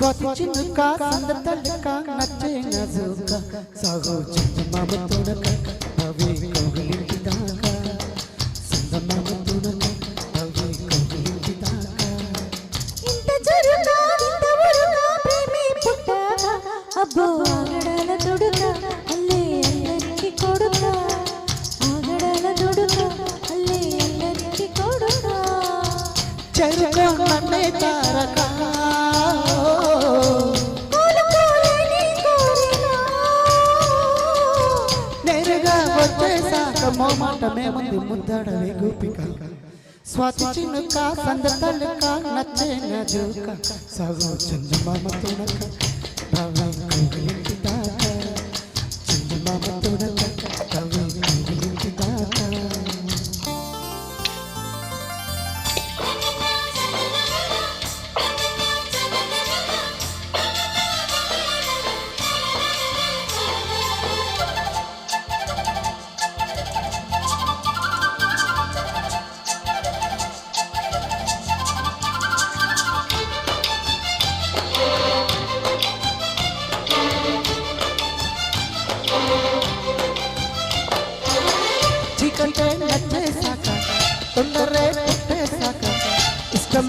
స్వాతి చిన్నుక సంద తల్లిక నచ్చే నజుక సాగు చందమామ తుడక వచ్చేసాక మోమాట మేముంది ముద్దడవే గోపిక స్వాతి చిన్నుక సంద నచ్చేన నచ్చే సగో చందమామ తునక. భవం కౌగిలింటి దాకా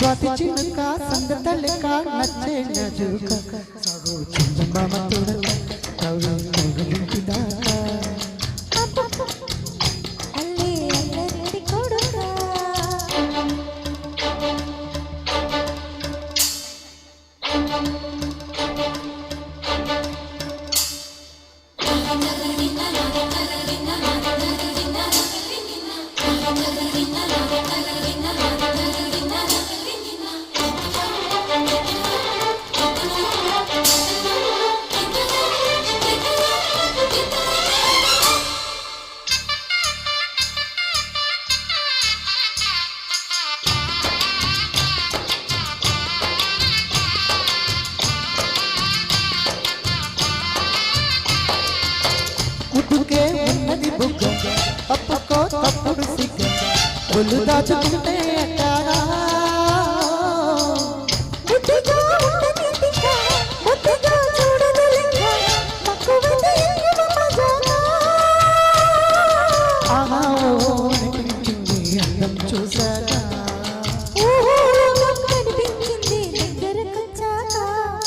స్వాతి చిన్నక సంద తల్లిక నచ్చే నజుక సాగు చందమామ తుడక కవి అబ్బబ్బ. అల్లే అల్లరి కొడుక. ముద్దుకే కనిపించింది దాచుకుంటే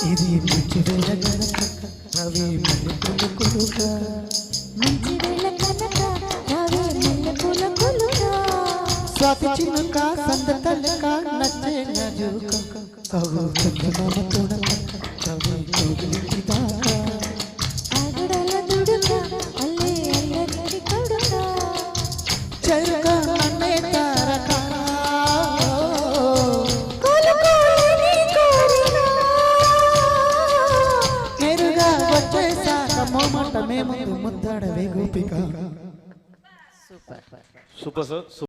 ఇది మంచి వేళ గనక రవి మల్లెపూల కొడుక మంచి వేళ స్వాతి చిన్నుక సంద తల్లిక నచ్చే నజుక సగు చందమామ తోడక రవి కోగిలింటి దాకా ఆగడాల దుడుక, అల్లే అల్లరి కొడుక. చెరుక నన్నే తారక కోలుకోలేని కోరిక. నేరుగా వచ్చేసాక మోమాట మేము ముద్దాడవే గోపిక సూపర్ సార్